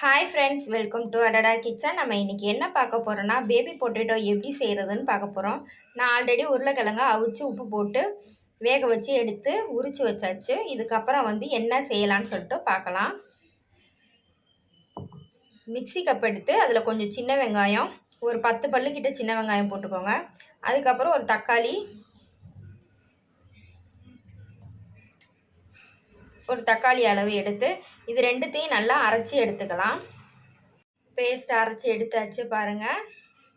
Hi friends welcome to Adada kitchen நம்ம இன்றைக்கி என்ன பார்க்க போகிறோன்னா பேபி பொட்டேட்டோ எப்படி செய்கிறதுன்னு பார்க்க போகிறோம் நான் ஆல்ரெடி உருளைக்கிழங்கு அவிச்சு உப்பு போட்டு வேக வச்சு எடுத்து உரித்து வச்சாச்சு. இதுக்கப்புறம் வந்து என்ன செய்யலான்னு சொல்லிட்டு பார்க்கலாம். மிக்ஸி கப் எடுத்து அதில் கொஞ்சம் சின்ன வெங்காயம் ஒரு பத்து பல்லுக்கிட்ட சின்ன வெங்காயம் போட்டுக்கோங்க. அதுக்கப்புறம் ஒரு தக்காளி ஒரு தக்காளி அளவு எடுத்து இது ரெண்டுத்தையும் நல்லா அரைச்சி எடுத்துக்கலாம். பேஸ்ட் அரைச்சி எடுத்தாச்சு பாருங்கள்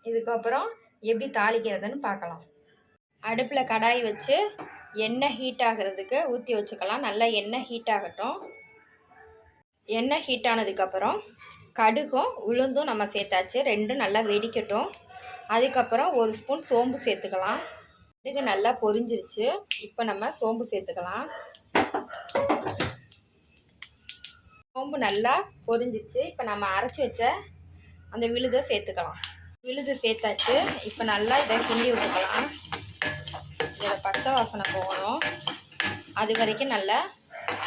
இதுக்கப்புறம் எப்படி தாளிக்கிறதுன்னு பார்க்கலாம். அடுப்பில் கடாய் வச்சு எண்ணெய் ஹீட் ஆகிறதுக்கு ஊற்றி வச்சுக்கலாம். நல்லா எண்ணெய் ஹீட் ஆகட்டும். எண்ணெய் ஹீட் ஆனதுக்கப்புறம் கடுகும் உளுந்தும் நம்ம சேர்த்தாச்சு. ரெண்டும் நல்லா வெடிக்கட்டும். அதுக்கப்புறம் ஒரு ஸ்பூன் சோம்பு சேர்த்துக்கலாம். கடுகு நல்லா பொரிஞ்சிருச்சு. இப்போ நம்ம சோம்பு சேர்த்துக்கலாம். சோம்பு நல்லா பொரிஞ்சிச்சு. இப்போ நம்ம அரைச்சி வச்ச அந்த விழுதை சேர்த்துக்கலாம். விழுது சேர்த்தாச்சு. இப்போ நல்லா இதை கிண்டி விட்டுக்கலாம். இதில் பச்சை வாசனை போகணும். அது வரைக்கும் நல்லா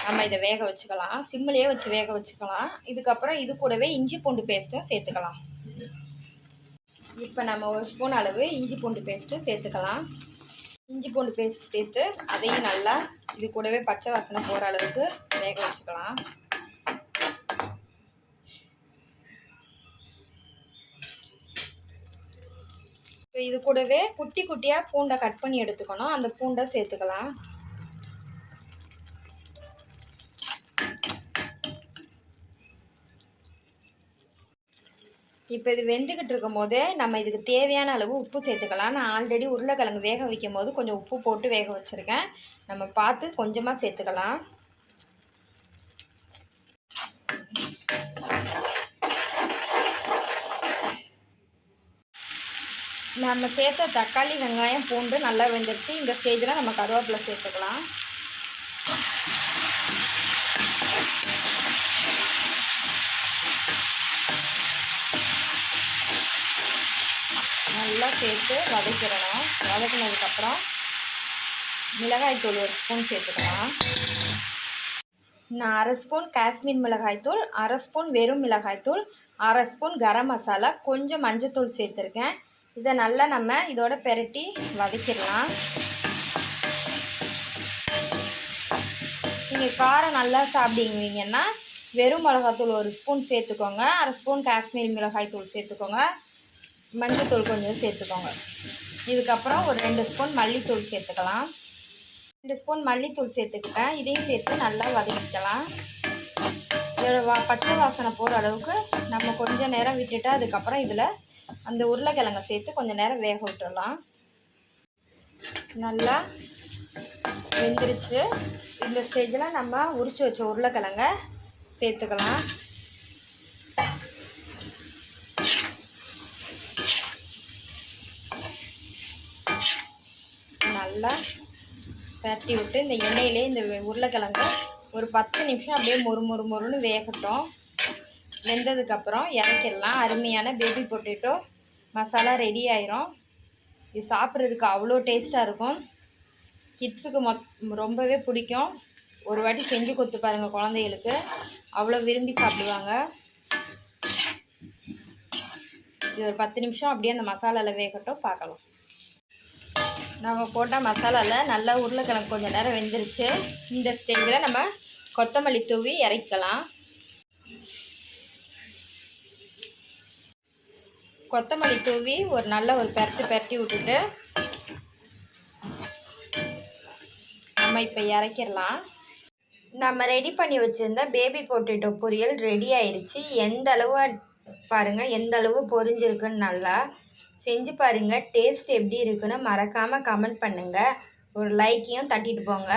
நம்ம இதை வேக வச்சுக்கலாம். சிம்மிலேயே வச்சு வேக வச்சுக்கலாம். இதுக்கப்புறம் இது கூடவே இஞ்சி பூண்டு பேஸ்ட்டும் சேர்த்துக்கலாம். இப்போ நம்ம ஒரு ஸ்பூன் அளவு இஞ்சி பூண்டு பேஸ்ட்டு சேர்த்துக்கலாம். இஞ்சி பூண்டு பேஸ்ட் சேர்த்து அதையும் நல்லா இது கூடவே பச்சை வாசனை போகிற அளவுக்கு வேக வச்சுக்கலாம். இப்போ இது கூடவே குட்டி குட்டியாக பூண்டை கட் பண்ணி எடுத்துக்கணும். அந்த பூண்டை சேர்த்துக்கலாம். இப்போ இது வெந்துக்கிட்டு இருக்கும் போது நம்ம இதுக்கு தேவையான அளவு உப்பு சேர்த்துக்கலாம். நான் ஆல்ரெடி உருளைக்கிழங்கு வேக வைக்கும் போது கொஞ்சம் உப்பு போட்டு வேக வச்சுருக்கேன். நம்ம பார்த்து கொஞ்சமாக சேர்த்துக்கலாம். நம்ம சேர்த்த தக்காளி வெங்காயம் பூண்டு நல்லா வெந்துருச்சு. இந்த ஸ்டேஜில் நம்ம கருவேப்பிலை சேர்த்துக்கலாம். நல்லா சேர்த்து வதக்கிடணும். வதக்கினதுக்கப்புறம் மிளகாய்த்தூள் ஒரு ஸ்பூன் சேர்த்துக்கலாம். நான் அரை ஸ்பூன் காஷ்மீர் மிளகாய்த்தூள் அரை ஸ்பூன் வெறும் மிளகாய்த்தூள் அரை ஸ்பூன் கரம் மசாலா கொஞ்சம் மஞ்சத்தூள் சேர்த்துருக்கேன். இதை நல்லா நம்ம இதோட பெரட்டி வதக்கிடலாம். நீங்கள் காரம் நல்லா சாப்பிடுவீங்கன்னா வெறும் மிளகாத்தூள் ஒரு ஸ்பூன் சேர்த்துக்கோங்க. அரை ஸ்பூன் காஷ்மீரி மிளகாய் தூள் சேர்த்துக்கோங்க. மஞ்சத்தூள் கொஞ்சம் சேர்த்துக்கோங்க. இதுக்கப்புறம் ஒரு ரெண்டு ஸ்பூன் மல்லித்தூள் சேர்த்துக்கலாம். ரெண்டு ஸ்பூன் மல்லித்தூள் சேர்த்துக்கிட்டேன். இதையும் சேர்த்து நல்லா வதக்கிக்கலாம். இதோட வா பச்சை வாசனை போகிற அளவுக்கு நம்ம கொஞ்சம் நேரம் விட்டுட்டு அதுக்கப்புறம் இதில் அந்த உருளைக்கிழங்கை சேர்த்து கொஞ்சம் நேரம் வேக விட்டுடலாம். நல்லா வெந்துருச்சு. இந்த ஸ்டேஜில் நம்ம உரிச்சு வச்ச உருளைக்கிழங்க சேர்த்துக்கலாம். நல்லா பரட்டி விட்டு இந்த எண்ணெயிலே இந்த உருளைக்கிழங்கு ஒரு பத்து நிமிஷம் அப்படியே மொறு மொறு மொறுன்னு வேகட்டும். வெந்ததுக்கப்புறம் இறக்கிடலாம். அருமையான பேபி பொட்டேட்டோ மசாலா ரெடி ஆயிரும். இது சாப்பிட்றதுக்கு அவ்வளோ டேஸ்ட்டாக இருக்கும். கிட்ஸுக்கு மொத் ரொம்பவே பிடிக்கும். ஒரு வாட்டி செஞ்சு கொடுத்து பாருங்கள் குழந்தைகளுக்கு. அவ்வளோ விரும்பி சாப்பிடுவாங்க. இது ஒரு பத்து நிமிஷம் அப்படியே அந்த மசாலாவில் வேகட்டும் பார்க்கலாம். நம்ம போட்ட மசாலாவில் நல்லா உருளைக்கிழங்கு கொஞ்சம் நேரம் வெந்துருச்சு. இந்த ஸ்டேஜில் நம்ம கொத்தமல்லி தூவி இறக்கலாம். கொத்தமல்லி தூவி ஒரு நல்ல ஒரு பெரட்டு பெரட்டி விட்டுட்டு நம்ம இப்போ இறக்கிடலாம். நம்ம ரெடி பண்ணி வச்சுருந்த பேபி பொட்டேட்டோ பொரியல் ரெடி ஆயிடுச்சு எந்த அளவு பாருங்கள் எந்த அளவு பொரிஞ்சிருக்குன்னு நல்லா செஞ்சு பாருங்கள் டேஸ்ட் எப்படி இருக்குன்னு மறக்காமல் கமெண்ட் பண்ணுங்கள் ஒரு லைக்கையும் தட்டிட்டு போங்க.